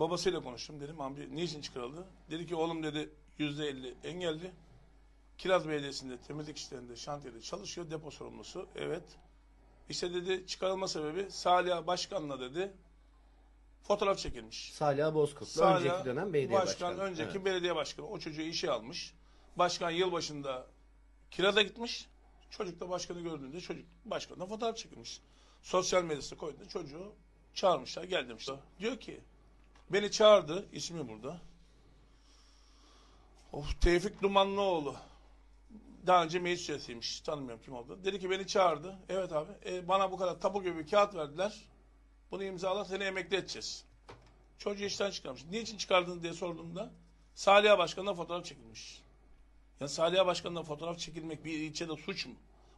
Babasıyla konuştum. Dedim amca niçin çıkarıldı? Dedi ki oğlum dedi yüzde elli engelli. Kiraz Belediyesi'nde temizlik işlerinde şantiyede çalışıyor. Depo sorumlusu. Evet. İşte dedi çıkarılma sebebi Salih Başkan'la dedi fotoğraf çekilmiş. Salih Bozkurt'la Salih önceki dönem belediye başkan, başkanı. önceki Evet. belediye başkanı o çocuğu işe almış. Başkan yılbaşında kiraza gitmiş. Çocuk da başkanı gördüğünde çocuk başkanla fotoğraf çekilmiş. Sosyal medyasına koyduğunda çocuğu çağırmışlar gel demişler. Diyor ki beni çağırdı ismi burada. Of Tevfik Dumanlıoğlu. Daha önce meclis üyesiymiş. Tanımıyorum kim oldu. Dedi ki beni çağırdı. Evet abi. E, bana bu kadar tapu gibi bir kağıt verdiler. Bunu imzala seni emekli edeceğiz. Çocuğu işten çıkarmış. Niçin çıkardın diye sorduğumda Salih Başkan'la fotoğraf çekilmiş. Ya Salih Başkan'la fotoğraf çekilmek bir ilçede suç mu?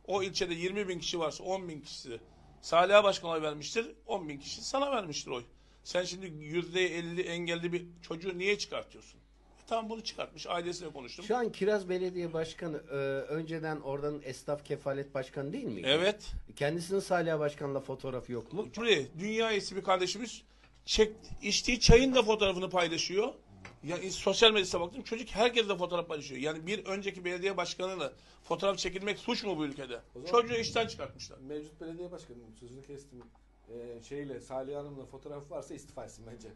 O ilçede 20 bin kişi varsa 10 bin kişisi Salih Başkan'a vermiştir. 10 bin kişi sana vermiştir oy. Sen şimdi %50 engelli bir çocuğu niye çıkartıyorsun? E tamam bunu çıkartmış. Ailesiyle konuştum. Şu an Kiraz Belediye Başkanı e, önceden oradan esnaf kefalet başkanı değil miydi? Evet. Kendisinin Salih Başkan'la fotoğrafı yok mu? Buraya dünya iyisi bir kardeşimiz çek, içtiği çayın da fotoğrafını paylaşıyor. Ya sosyal medyasına baktım çocuk herkesle fotoğraf paylaşıyor. Yani bir önceki belediye başkanıyla fotoğraf çekilmek suç mu bu ülkede? Çocuğu işten çıkartmışlar. Mevcut belediye başkanının sözünü kestim. Ee, şeyle Salih Hanım'la fotoğrafı varsa istifa etsin bence.